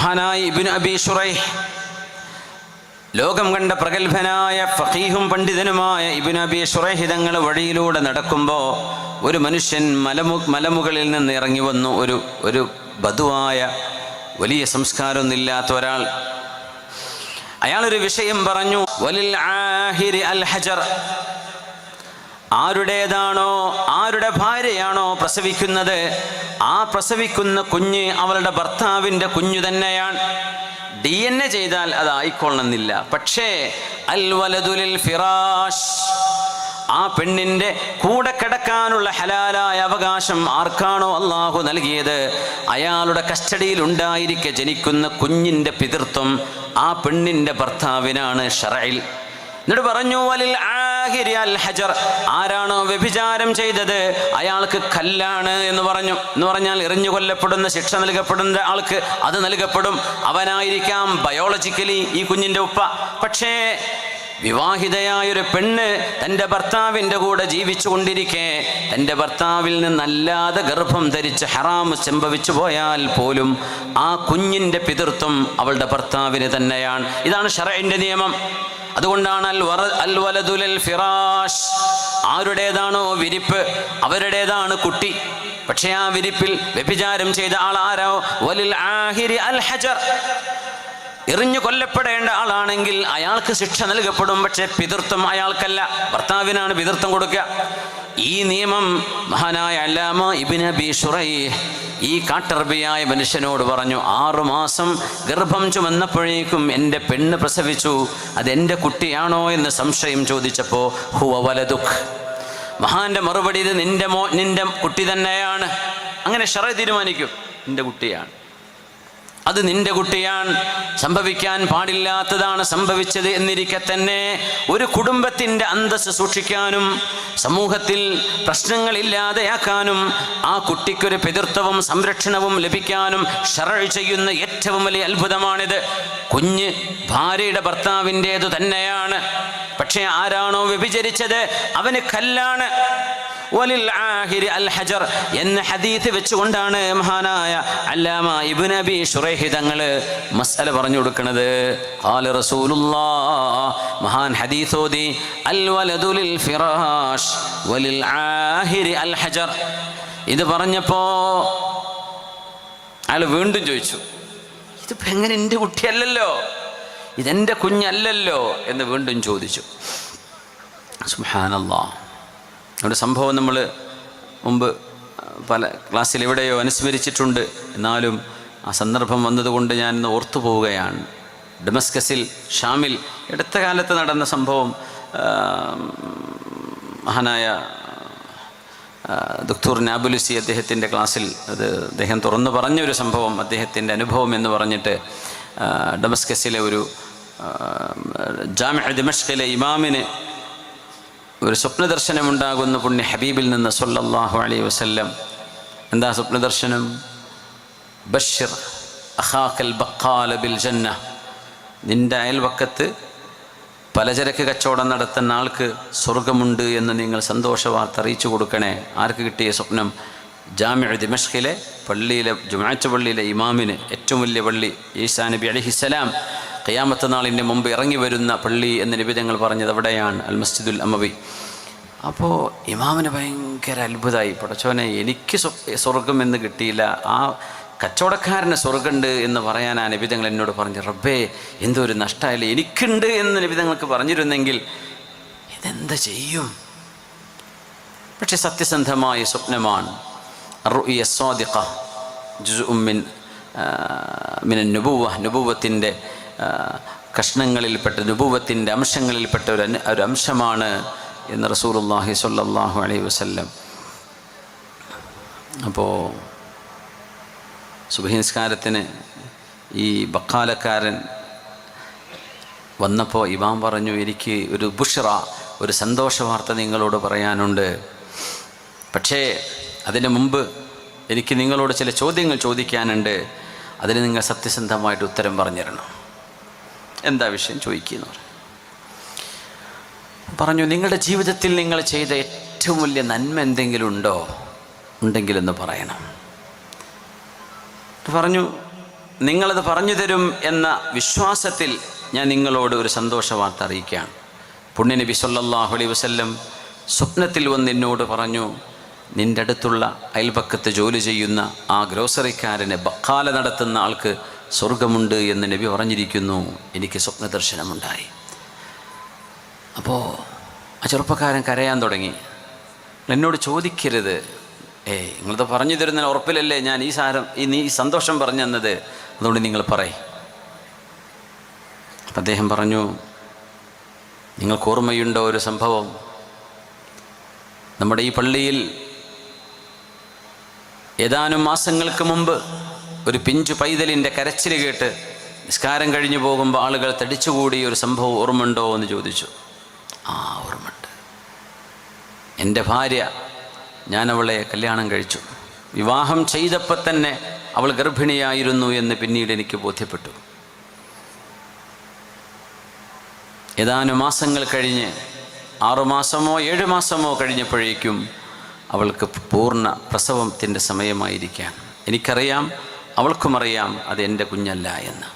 മഹാനായ ഇബിൻ അബി ഷുറൈ ലോകം കണ്ട പ്രഗത്ഭനായ ഫഖീഹും പണ്ഡിതനുമായ ഇബിൻ അബി ഷുറൈഹിതങ്ങൾ വഴിയിലൂടെ നടക്കുമ്പോൾ ഒരു മനുഷ്യൻ മലമു മലമുകളിൽ നിന്ന് ഇറങ്ങി വന്നു. ഒരു ഒരു ബധുവായ വലിയ സംസ്കാരമൊന്നുമില്ലാത്ത ഒരാൾ. അയാളൊരു വിഷയം പറഞ്ഞു വലിൽ ആഹിരി അൽ ഹജർ. ആരുടേതാണോ ആരുടെ ഭാര്യയാണോ പ്രസവിക്കുന്നത് ആ പ്രസവിക്കുന്ന കുഞ്ഞ് അവളുടെ ഭർത്താവിന്റെ കുഞ്ഞു തന്നെയാണ്. ഡി എൻ എ ചെയ്താൽ അത് ആയിക്കൊള്ളണമെന്നില്ല. പക്ഷേ അൽ ഫിറാഷ് ആ പെണ്ണിന്റെ കൂടെ കിടക്കാനുള്ള ഹലാലായ അവകാശം ആർക്കാണോ അള്ളാഹു നൽകിയത്? അയാളുടെ കസ്റ്റഡിയിൽ ഉണ്ടായിരിക്കെ ജനിക്കുന്ന കുഞ്ഞിന്റെ പിതൃത്വം ആ പെണ്ണിന്റെ ഭർത്താവിനാണ് ഷറയിൽ എന്നിട്ട് പറഞ്ഞു വലിൽ അൽ ഹജർ. ആരാണോ വ്യഭിചാരം ചെയ്തത്? അയാൾക്ക് കല്ലാണ് എന്ന് പറഞ്ഞു. എന്ന് പറഞ്ഞാൽ എറിഞ്ഞു കൊല്ലപ്പെടുന്ന ശിക്ഷ നൽകപ്പെടുന്ന ആൾക്ക് അത് നൽകപ്പെടും. അവനായിരിക്കാം ബയോളജിക്കലി ഈ കുഞ്ഞിന്റെ ഉപ്പ. പക്ഷേ വിവാഹിതയായൊരു പെണ്ണ് തന്റെ ഭർത്താവിന്റെ കൂടെ ജീവിച്ചു കൊണ്ടിരിക്കെ തന്റെ ഭർത്താവിൽ നിന്നല്ലാതെ ഗർഭം ധരിച്ച് ഹറാം സംഭവിച്ചു പോയാൽ പോലും ആ കുഞ്ഞിന്റെ പിതൃത്വം അവളുടെ ഭർത്താവിന് തന്നെയാണ്. ഇതാണ് ഷറൈന്റെ നിയമം. അതുകൊണ്ടാണ് അൽ ഫിറാഷ്. ആരുടേതാണോ വിരിപ്പ് അവരുടേതാണ് കുട്ടി. പക്ഷേ ആ വിരിപ്പിൽ വ്യഭിചാരം ചെയ്ത ആൾ ആരോ? വലിൽ ആഹിരി അൽ എറിഞ്ഞു കൊല്ലപ്പെടേണ്ട ആളാണെങ്കിൽ അയാൾക്ക് ശിക്ഷ നൽകപ്പെടും പക്ഷെ പിതൃത്വം അയാൾക്കല്ല. ഭർത്താവിനാണ് പിതൃത്വം കൊടുക്കുക. ഈ നിയമം മഹാനായ അല്ലാമ ഇബിൻ അബി ഷുറൈ ഈ കാട്ടർബിയായ മനുഷ്യനോട് പറഞ്ഞു ആറുമാസം ഗർഭം ചുമന്നപ്പോഴേക്കും എന്റെ പെണ്ണ് പ്രസവിച്ചു. അതെന്റെ കുട്ടിയാണോ എന്ന് സംശയം ചോദിച്ചപ്പോൾ ഹുവ വലതുഖ് മഹാന്റെ മറുപടി ഇത് നിന്റെ മോ നിന്റെ കുട്ടി തന്നെയാണ്. അങ്ങനെ ഷറ തീരുമാനിക്കും നിന്റെ കുട്ടിയാണ്. അത് നിന്റെ കുട്ടിയാണ് സംഭവിക്കാൻ പാടില്ലാത്തതാണ് സംഭവിച്ചത് എന്നിരിക്കെ തന്നെ ഒരു കുടുംബത്തിന്റെ അന്തസ് സൂക്ഷിക്കാനും സമൂഹത്തിൽ പ്രശ്നങ്ങളില്ലാതെയാക്കാനും ആ കുട്ടിക്കൊരു പിതൃത്വവും സംരക്ഷണവും ലഭിക്കാനും ഷറൾ ചെയ്യുന്ന ഏറ്റവും വലിയ അത്ഭുതമാണിത്. കുഞ്ഞ് ഭാര്യയുടെ ഭർത്താവിന്റേതു തന്നെയാണ്. പക്ഷേ ആരാണോ വ്യഭിചരിച്ചത് അവന് കല്ലാണ്. വലിൽ ഹജർ എന്ന ഹദീത്ത് വെച്ചുകൊണ്ടാണ് മഹാനായ അല്ലാമ ഇബ്നു നബി ശുറൈഹി തങ്ങൾ മസ്അല പറഞ്ഞു കൊടുക്കുന്നത് മഹാൻ ഹദീസോദി അൽ ഫിറാഷ് വലിൽ ആഹിരി അൽ ഹജർ. ഇത് പറഞ്ഞപ്പോ അയാൾ വീണ്ടും ചോദിച്ചു ഇതിപ്പോ എങ്ങനെ എന്റെ കുട്ടിയല്ലല്ലോ ഇതെന്റെ കുഞ്ഞല്ലല്ലോ? എന്ന് വീണ്ടും ചോദിച്ചു. സുബ്ഹാനല്ലാ. ഒരു സംഭവം നമ്മൾ മുമ്പ് പല ക്ലാസ്സിൽ എവിടെയോ അനുസ്മരിച്ചിട്ടുണ്ട്. എന്നാലും ആ സന്ദർഭം വന്നതുകൊണ്ട് ഞാൻ ഇന്ന് ഓർത്തു പോവുകയാണ്. ഡെമസ്കസിൽ ഷാമിൽ അടുത്ത കാലത്ത് നടന്ന സംഭവം മഹാനായ ദുഖൂർ നാബുലുസി അദ്ദേഹത്തിന്റെ ക്ലാസ്സിൽ അത് അദ്ദേഹം തുറന്നു പറഞ്ഞൊരു സംഭവം അദ്ദേഹത്തിന്റെ അനുഭവം എന്ന് പറഞ്ഞിട്ട് ഡമസ്കസിലെ ഒരു ജാമ്യ ദിമഷ്കിലെ ഇമാമിന് ഒരു സ്വപ്നദർശനമുണ്ടാകുന്ന പുണ്യ ഹബീബിൽ നിന്ന് സൊല്ലാഹു അലൈഹി വസ്ല്ലം. എന്താ സ്വപ്നദർശനം? ബഷിർ അഹാക്കൽ ബക്കാല ബിൽ ജന്ന നിന്റെ അയൽവക്കത്ത് പലചരക്ക് കച്ചവടം നടത്തുന്ന ആൾക്ക് സ്വർഗമുണ്ട് എന്ന് നിങ്ങൾ സന്തോഷ വാർത്ത അറിയിച്ചു കൊടുക്കണേ. ആർക്ക് കിട്ടിയ സ്വപ്നം? ജാമ്യ ദിമഷ്കിലെ പള്ളിയിലെ ജുമാച്ച പള്ളിയിലെ ഇമാമിന്. ഏറ്റവും വലിയ പള്ളി ഈസാ നബി അലിഹിസലാം ഖിയാമത്ത നാളിന്റെ മുമ്പ് ഇറങ്ങി വരുന്ന പള്ളി എന്ന് നിബിധങ്ങൾ പറഞ്ഞത് അവിടെയാണ് അൽ മസ്ജിദുൽ അമവി. അപ്പോൾ ഇമാമിന് ഭയങ്കര അത്ഭുതമായി പടച്ചോനെ എനിക്ക് സ്വർഗം എന്ന് കിട്ടിയില്ല. ആ കച്ചവടക്കാരന് സ്വർഗമുണ്ട് എന്ന് പറയാൻ ആ നിബിതങ്ങൾ എന്നോട് പറഞ്ഞു റബ്ബേ എന്തോ ഒരു നഷ്ടമായില്ല എനിക്കുണ്ട് എന്ന് നിബിതങ്ങൾക്ക് പറഞ്ഞിരുന്നെങ്കിൽ ഇതെന്ത് ചെയ്യും? പക്ഷെ സത്യസന്ധമായ സ്വപ്നമാണ്. റുഇ സ്വാദിഖ ജുസുമിൻ നുബുവത്തിന്റെ കഷ്ണങ്ങളിൽപ്പെട്ട നുബൂവത്തിന്റെ അംശങ്ങളിൽപ്പെട്ട ഒരു ഒരു അംശമാണ് എന്ന് റസൂലുള്ളാഹി സ്വല്ലല്ലാഹു അലൈഹി വസല്ലം. അപ്പോൾ സുബഹിൻസ്കാരത്തിന് ഈ ബക്കാലക്കാരൻ വന്നപ്പോൾ ഇമാം പറഞ്ഞു എനിക്ക് ഒരു ബുഷ്റ ഒരു സന്തോഷ വാർത്ത നിങ്ങളോട് പറയാനുണ്ട്. പക്ഷേ അതിന് മുമ്പ് എനിക്ക് നിങ്ങളോട് ചില ചോദ്യങ്ങൾ ചോദിക്കാനുണ്ട്. അതിന് നിങ്ങൾ സത്യസന്ധമായിട്ട് ഉത്തരം പറഞ്ഞു തരണം എന്താ വിഷയം ചോദിക്കുന്നു പറഞ്ഞു നിങ്ങളുടെ ജീവിതത്തിൽ നിങ്ങൾ ചെയ്ത ഏറ്റവും വലിയ നന്മ എന്തെങ്കിലും ഉണ്ടോ? ഉണ്ടെങ്കിലൊന്ന് പറയണം. പറഞ്ഞു നിങ്ങളത് പറഞ്ഞു തരും എന്ന വിശ്വാസത്തിൽ ഞാൻ നിങ്ങളോട് ഒരു സന്തോഷ വാർത്ത അറിയിക്കുകയാണ്. പുണ്യനബി നബി അലൈ വസല്ലം സ്വപ്നത്തിൽ വന്ന് എന്നോട് പറഞ്ഞു നിന്റെ അടുത്തുള്ള അയൽപക്കത്ത് ജോലി ചെയ്യുന്ന ആ ഗ്രോസറിക്കാരനെ ബക്കാല നടത്തുന്ന ആൾക്ക് സ്വർഗമുണ്ട് എന്ന് നബി പറഞ്ഞിരിക്കുന്നു. എനിക്ക് സ്വപ്ന ദർശനമുണ്ടായി അപ്പോൾ ആ ചെറുപ്പക്കാരൻ കരയാൻ തുടങ്ങി. എന്നോട് ചോദിക്കരുത്. ഏ നിങ്ങളത് പറഞ്ഞു തരുന്നതിന് ഉറപ്പിലല്ലേ ഞാൻ ഈ സാരം ഈ നീ സന്തോഷം പറഞ്ഞു തന്നത്? അതുകൊണ്ട് നിങ്ങൾ പറയും. അപ്പം അദ്ദേഹം പറഞ്ഞു നിങ്ങൾക്ക് ഓർമ്മയുണ്ടോ ഒരു സംഭവം? നമ്മുടെ ഈ പള്ളിയിൽ ഏതാനും മാസങ്ങൾക്ക് മുമ്പ് ഒരു പിഞ്ചു പൈതലിന്റെ കരച്ചിൽ കേട്ട് നിസ്കാരം കഴിഞ്ഞു പോകുമ്പോൾ ആളുകൾ തടിച്ചുകൂടി ഒരു സംഭവം ഓർമ്മയുണ്ടോ എന്ന് ചോദിച്ചു. ആ ഓർമ്മയുണ്ട്. എന്റെ ഭാര്യ ഞാനവളെ കല്യാണം കഴിച്ചു. വിവാഹം ചെയ്തപ്പോൾ തന്നെ അവൾ ഗർഭിണിയായിരുന്നു എന്ന് പിന്നീട് എനിക്ക് ബോധ്യപ്പെട്ടു. ഏതാനും മാസങ്ങൾ കഴിഞ്ഞ് ആറുമാസമോ ഏഴ് മാസമോ കഴിഞ്ഞപ്പോഴേക്കും അവൾക്ക് പൂർണ പ്രസവത്തിന്റെ സമയമായിരിക്കാം എനിക്കറിയാം അവൾക്കും അറിയാം അത് എന്റെ കുഞ്ഞല്ല എന്ന്.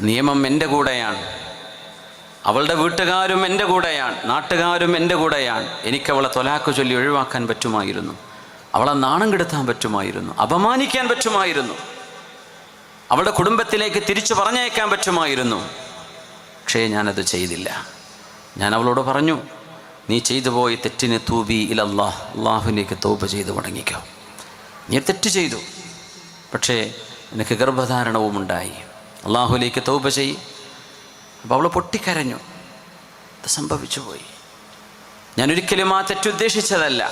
നിയമം എന്റെ കൂടെയാണ്. അവളുടെ വീട്ടുകാരും എന്റെ കൂടെയാണ്. നാട്ടുകാരും എന്റെ കൂടെയാണ്. എനിക്കവളെ തൊലാക്ക് ചൊല്ലി ഒഴിവാക്കാൻ പറ്റുമായിരുന്നു. അവളെ നാണം കെടുത്താൻ പറ്റുമായിരുന്നു. അപമാനിക്കാൻ പറ്റുമായിരുന്നു. അവളുടെ കുടുംബത്തിലേക്ക് തിരിച്ചു പറഞ്ഞയക്കാൻ പറ്റുമായിരുന്നു. പക്ഷേ ഞാനത് ചെയ്തില്ല. ഞാൻ അവളോട് പറഞ്ഞു നീ ചെയ്തു പോയി തെറ്റിന് തൂബി ഇലല്ലാഹ്. അള്ളാഹുലേക്ക് തോപ്പ് ചെയ്ത് മടങ്ങിക്കോ നീ തെറ്റ് ചെയ്തു. പക്ഷേ എനിക്ക് ഗർഭധാരണവും ഉണ്ടായി അള്ളാഹുലേക്ക് തൗബ ചെയ് അപ്പോൾ അവൾ പൊട്ടിക്കരഞ്ഞു. അത് സംഭവിച്ചു പോയി ഞാൻ ഒരിക്കലും ആ തെറ്റുദ്ദേശിച്ചതല്ല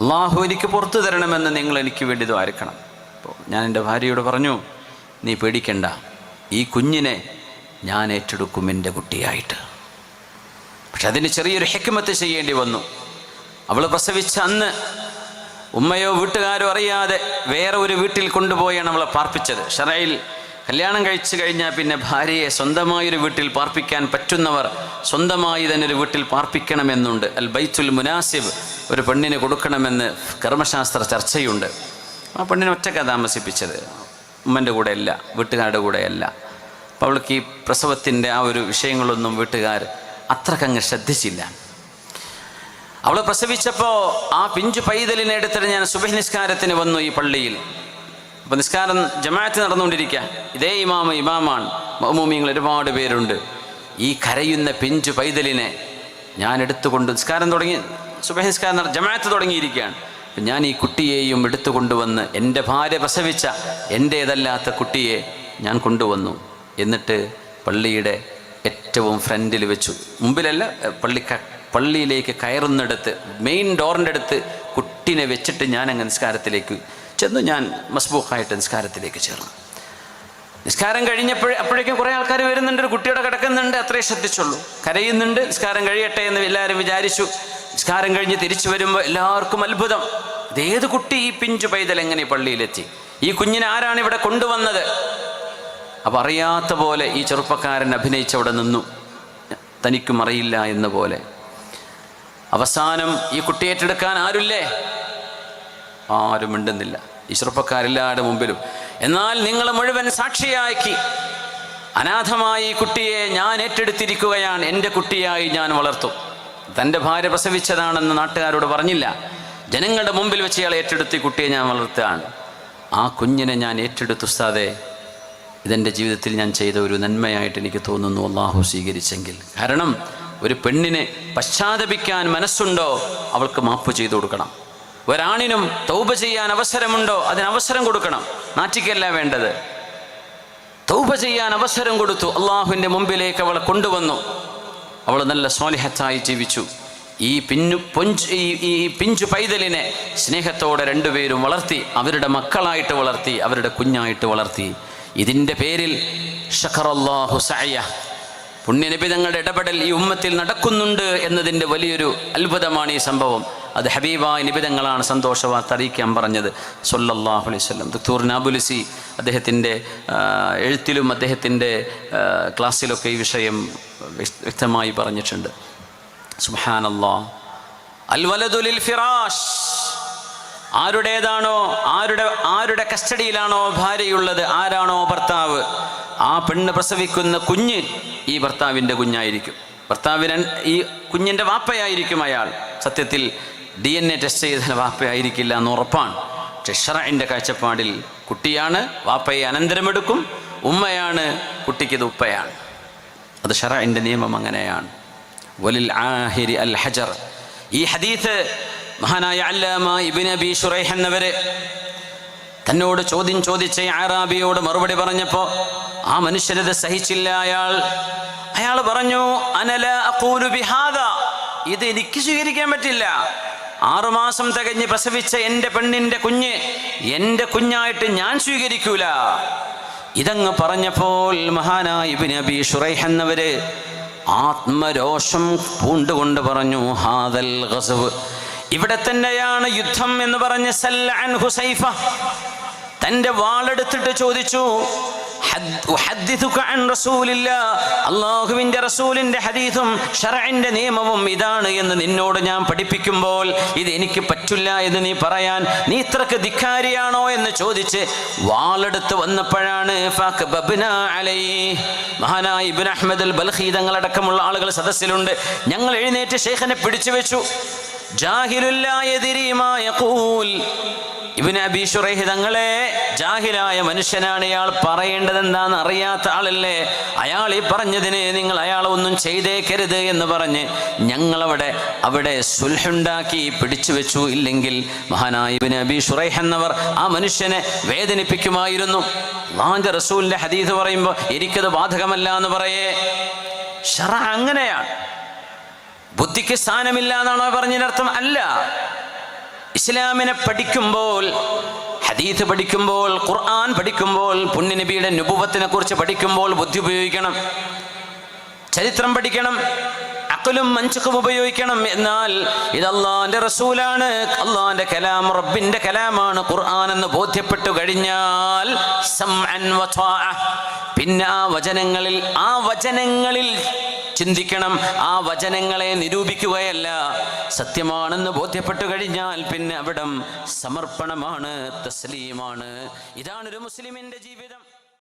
അള്ളാഹു എനിക്ക് പുറത്തു തരണമെന്ന് നിങ്ങൾ എനിക്ക് വേണ്ടി ദ്വാരക്കണം അപ്പോൾ ഞാൻ എന്റെ ഭാര്യയോട് പറഞ്ഞു നീ പേടിക്കണ്ട. ഈ കുഞ്ഞിനെ ഞാൻ ഏറ്റെടുക്കും എന്റെ കുട്ടിയായിട്ട്. പക്ഷെ അതിന് ചെറിയൊരു ഹെക്കുമത്ത് ചെയ്യേണ്ടി വന്നു. അവൾ പ്രസവിച്ച അന്ന് ഉമ്മയോ വീട്ടുകാരോ അറിയാതെ വേറെ ഒരു വീട്ടിൽ കൊണ്ടുപോയാണ് അവളെ പാർപ്പിച്ചത്. ഷറയിൽ കല്യാണം കഴിച്ചു കഴിഞ്ഞാൽ പിന്നെ ഭാര്യയെ സ്വന്തമായൊരു വീട്ടിൽ പാർപ്പിക്കാൻ പറ്റുന്നവർ സ്വന്തമായി തന്നെ ഒരു വീട്ടിൽ പാർപ്പിക്കണമെന്നുണ്ട്. അൽ ബൈത്തുൽ മുനാസിബ് ഒരു പെണ്ണിന് കൊടുക്കണമെന്ന് കർമ്മശാസ്ത്ര ചർച്ചയുണ്ട്. ആ പെണ്ണിനെ ഒറ്റക്ക താമസിപ്പിച്ചത്. ഉമ്മന്റെ കൂടെയല്ല വീട്ടുകാരുടെ കൂടെയല്ല. അപ്പോൾ അവൾക്ക് ഈ പ്രസവത്തിന്റെ ആ ഒരു വിഷയങ്ങളൊന്നും വീട്ടുകാർ അത്രക്കങ്ങ് ശ്രദ്ധിച്ചില്ല. അവൾ പ്രസവിച്ചപ്പോൾ ആ പിഞ്ചു പൈതലിനെ എടുത്തിട്ട് ഞാൻ സുബഹ് നിസ്കാരത്തിന് വന്നു ഈ പള്ളിയിൽ. അപ്പോൾ നിസ്കാരം ജമാഅത്ത് നടന്നുകൊണ്ടിരിക്കുക ഇതേ ഇമാമ ഇമാമാണ്. മഹമൂമിങ്ങൾ ഒരുപാട് പേരുണ്ട്. ഈ കരയുന്ന പിഞ്ചു പൈതലിനെ ഞാൻ എടുത്തുകൊണ്ട് നിസ്കാരം തുടങ്ങി സുബഹ് നിസ്കാരം ജമാഅത്ത് തുടങ്ങിയിരിക്കുകയാണ്. അപ്പം ഞാൻ ഈ കുട്ടിയെയും എടുത്തുകൊണ്ടുവന്ന് എന്റെ ഭാര്യ പ്രസവിച്ച എന്റേതല്ലാത്ത കുട്ടിയെ ഞാൻ കൊണ്ടുവന്നു. എന്നിട്ട് പള്ളിയുടെ ഏറ്റവും ഫ്രണ്ടിൽ വെച്ചു. മുമ്പിലല്ല എഹ്, പള്ളി ക- പള്ളിയിലേക്ക് കയറുന്നിടത്ത് മെയിൻ ഡോറിന്റെ അടുത്ത് കുട്ടീനെ വെച്ചിട്ട് ഞാൻ അങ്ങ് നിസ്കാരത്തിലേക്ക് ചെന്ന്. ഞാൻ മസ്ബൂഖായിട്ട് നിസ്കാരത്തിലേക്ക് ചേർന്നു. നിസ്കാരം കഴിഞ്ഞപ്പോഴേ അപ്പോഴേക്കും കുറേ ആൾക്കാർ വരുന്നുണ്ട്. ഒരു കുട്ടിയുടെ കിടക്കുന്നുണ്ട്. അത്രേ ശ്രദ്ധിച്ചുള്ളൂ. കരയുന്നുണ്ട്. നിസ്കാരം കഴിയട്ടെ എന്ന് എല്ലാവരും വിചാരിച്ചു. നിസ്കാരം കഴിഞ്ഞ് തിരിച്ചു വരുമ്പോൾ എല്ലാവർക്കും അത്ഭുതം. ഇതേത് കുട്ടി ഈ പിഞ്ചു പൈതൽ എങ്ങനെ പള്ളിയിലെത്തി? ഈ കുഞ്ഞിനെ ആരാണ് ഇവിടെ കൊണ്ടുവന്നത്? അപ്പം അറിയാത്ത പോലെ ഈ ചെറുപ്പക്കാരൻ അഭിനയിച്ചവിടെ നിന്നു. തനിക്കും അറിയില്ല എന്ന പോലെ. അവസാനം ഈ കുട്ടി ഏറ്റെടുക്കാൻ ആരുല്ലേ? ആരും മിണ്ടുന്നില്ല. ഈ ചെറുപ്പക്കാരെല്ലാവരുടെ മുമ്പിലും. എന്നാൽ നിങ്ങൾ മുഴുവൻ സാക്ഷിയാക്കി അനാഥമായി ഈ കുട്ടിയെ ഞാൻ ഏറ്റെടുത്തിരിക്കുകയാണ്. എന്റെ കുട്ടിയായി ഞാൻ വളർത്തും. തന്റെ ഭാര്യ പ്രസവിച്ചതാണെന്ന് നാട്ടുകാരോട് പറഞ്ഞില്ല. ജനങ്ങളുടെ മുമ്പിൽ വെച്ച് ഇയാളെ ഏറ്റെടുത്ത് കുട്ടിയെ ഞാൻ വളർത്തുകയാണ്. ആ കുഞ്ഞിനെ ഞാൻ ഏറ്റെടുത്തു ഉസ്താദേ. ഇതെന്റെ ജീവിതത്തിൽ ഞാൻ ചെയ്ത ഒരു നന്മയായിട്ട് എനിക്ക് തോന്നുന്നു. അള്ളാഹു സ്വീകരിച്ചെങ്കിൽ. കാരണം ഒരു പെണ്ണിനെ പശ്ചാത്തപിക്കാൻ മനസ്സുണ്ടോ അവൾക്ക് മാപ്പ് ചെയ്തു കൊടുക്കണം. ഒരാണിനും തൗബ ചെയ്യാൻ അവസരമുണ്ടോ അതിന് അവസരം കൊടുക്കണം. നാറ്റിക്കല്ല വേണ്ടത്. തൗബ ചെയ്യാൻ അവസരം കൊടുത്തു അള്ളാഹുവിന്റെ മുമ്പിലേക്ക് അവളെ കൊണ്ടുവന്നു. അവൾ നല്ല സ്വാലിഹത്തായി ജീവിച്ചു. ഈ പിഞ്ഞു പൊഞ്ച് ഈ പിഞ്ചു പൈതലിനെ സ്നേഹത്തോടെ രണ്ടുപേരും വളർത്തി അവരുടെ മക്കളായിട്ട് വളർത്തി അവരുടെ കുഞ്ഞായിട്ട് വളർത്തി. ഇതിന്റെ പേരിൽ ഷഖറല്ലാഹു സഅയ. പുണ്യനബി തങ്ങളുടെ ഇടപെടൽ ഈ ഉമ്മത്തിൽ നടക്കുന്നുണ്ട് എന്നതിന്റെ വലിയൊരു അത്ഭുതമാണ് ഈ സംഭവം. അത് ഹബീബായ നിബിതങ്ങളാണ് സന്തോഷ വാർത്ത അറിയിക്കാൻ പറഞ്ഞത്. സൊല്ലാഹു അലൈഹി സ്വലം ദുക്തൂർ നാബുലിസി അദ്ദേഹത്തിന്റെ എഴുത്തിലും അദ്ദേഹത്തിന്റെ ക്ലാസ്സിലൊക്കെ ഈ വിഷയം വ്യക്തമായി പറഞ്ഞിട്ടുണ്ട്. സുഹാനല്ലാ അൽ വലതുലിൽ ഫിറാഷ്. ആരുടേതാണോ ആരുടെ ആരുടെ കസ്റ്റഡിയിലാണോ ഭാര്യയുള്ളത് ആരാണോ ഭർത്താവ്? ആ പെണ്ണ് പ്രസവിക്കുന്ന കുഞ്ഞ് ഈ ഭർത്താവിന്റെ കുഞ്ഞായിരിക്കും. ഭർത്താവിന് ഈ കുഞ്ഞിന്റെ വാപ്പയായിരിക്കും അയാൾ. സത്യത്തിൽ ഡി എൻ എ ടെസ്റ്റ് ചെയ്ത വാപ്പയായിരിക്കില്ല എന്ന് ഉറപ്പാണ്. പക്ഷെ ഷറന്റെ കാഴ്ചപ്പാടിൽ കുട്ടിയാണ് വാപ്പയെ അനന്തരമെടുക്കും ഉമ്മയാണ് കുട്ടിക്കത് ഉപ്പയാണ്. അത് ഷറന്റെ നിയമം അങ്ങനെയാണ്. വലിൽ ആഹിരി അൽ ഹജർ. ഈ ഹദീത്ത് മഹാനായ അല്ലാമ ഇബിൻ അബി ഷുറൈഹ് എന്നവര് തന്നോട് ചോദ്യം ചോദിച്ച ആറാബിയോട് മറുപടി പറഞ്ഞപ്പോൾ ആ മനുഷ്യനത് സഹിച്ചില്ല അയാൾ. അയാൾ പറഞ്ഞു അനല അഖൂലു ബിഹാദ. ഇത് എനിക്ക് സ്വീകരിക്കാൻ പറ്റില്ല. ആറുമാസം തികഞ്ഞ് പ്രസവിച്ച എന്റെ പെണ്ണിന്റെ കുഞ്ഞ് എന്റെ കുഞ്ഞായിട്ട് ഞാൻ സ്വീകരിക്കൂല. ഇതങ്ങ് പറഞ്ഞപ്പോൾ മഹാനായ അബി ഷുറൈഹ് എന്നവര് ആത്മരോഷം പൂണ്ടുകൊണ്ട് പറഞ്ഞു ഹാദൽ ഗസവ്. ഇവിടെ തന്നെയാണ് യുദ്ധം എന്ന് പറഞ്ഞ് സല്ലാൻ ഹുസൈഫ തന്റെ വാളെടുത്തിട്ട് ചോദിച്ചു "ഹദ്- ഉഹദ്ദിഥുക അൻ റസൂലില്ലാ. അള്ളാഹുവിന്റെ റസൂലിന്റെ ഹദീസും ഷറഇന്റെ നിയമവും ഇതാണ് എന്ന് നിന്നോട് ഞാൻ പഠിപ്പിക്കുമ്പോൾ ഇത് എനിക്ക് പറ്റില്ല എന്ന് നീ പറയാൻ നീ ഇത്രക്ക് ധിക്കാരിയാണോ എന്ന് ചോദിച്ച് വാളെടുത്ത് വന്നപ്പോഴാണ്. മഹാനായ ഇബ്നു അഹ്മദ് അൽ ബൽഹി തങ്ങളടക്കമുള്ള ആളുകൾ സദസ്സിലുണ്ട് ഞങ്ങൾ എഴുന്നേറ്റ് ഷെയ്ഖിനെ പിടിച്ചു വെച്ചു ജാഹിലുല്ലായ ഇബിന് അബി ഷുറൈഹ് തങ്ങളെ ജാഹിലായ മനുഷ്യനാണ് ഇയാൾ പറയേണ്ടത് എന്താണെന്ന് അറിയാത്ത ആളല്ലേ? അയാൾ ഈ പറഞ്ഞതിന് നിങ്ങൾ അയാളെ ഒന്നും ചെയ്തേക്കരുത് എന്ന് പറഞ്ഞ് ഞങ്ങളവിടെ അവിടെ സുൽഹുണ്ടാക്കി പിടിച്ചു വെച്ചു. ഇല്ലെങ്കിൽ മഹാനായ ഇബിന് അബി ഷുറൈഹ് എന്നവർ ആ മനുഷ്യനെ വേദനിപ്പിക്കുമായിരുന്നു. വാഞ്ച റസൂലിന്റെ ഹദീസ് പറയുമ്പോൾ എനിക്കത് ബാധകമല്ല എന്ന് പറയേ. ഷറ അങ്ങനെയാണ്. ബുദ്ധിക്ക് സ്ഥാനമില്ല എന്നാണോ പറഞ്ഞതിനർത്ഥം അല്ല. ഇസ്ലാമിനെ പഠിക്കുമ്പോൾ ഹദീത്ത് പഠിക്കുമ്പോൾ ഖുർആൻ പഠിക്കുമ്പോൾ പുണ്യനബിയുടെ നുപുവത്തിനെ കുറിച്ച് പഠിക്കുമ്പോൾ ബുദ്ധി ഉപയോഗിക്കണം. ചരിത്രം പഠിക്കണം. അക്കലും മഞ്ചക്കും ഉപയോഗിക്കണം. എന്നാൽ ഇത് അള്ളാന്റെ റസൂലാണ്. അള്ളാന്റെ കലാം റബ്ബിന്റെ കലാമാണ് ഖുർആൻ എന്ന് ബോധ്യപ്പെട്ടു കഴിഞ്ഞാൽ. പിന്നെ ആ വചനങ്ങളിൽ ആ വചനങ്ങളിൽ ചിന്തിക്കണം ആ വചനങ്ങളെ നിരൂപിക്കുകയല്ല. സത്യമാണെന്ന് ബോധ്യപ്പെട്ടു കഴിഞ്ഞാൽ പിന്നെ അവിടം സമർപ്പണമാണ് തസ്ലീമാണ്. ഇതാണ് ഒരു മുസ്ലിമിന്റെ ജീവിതം.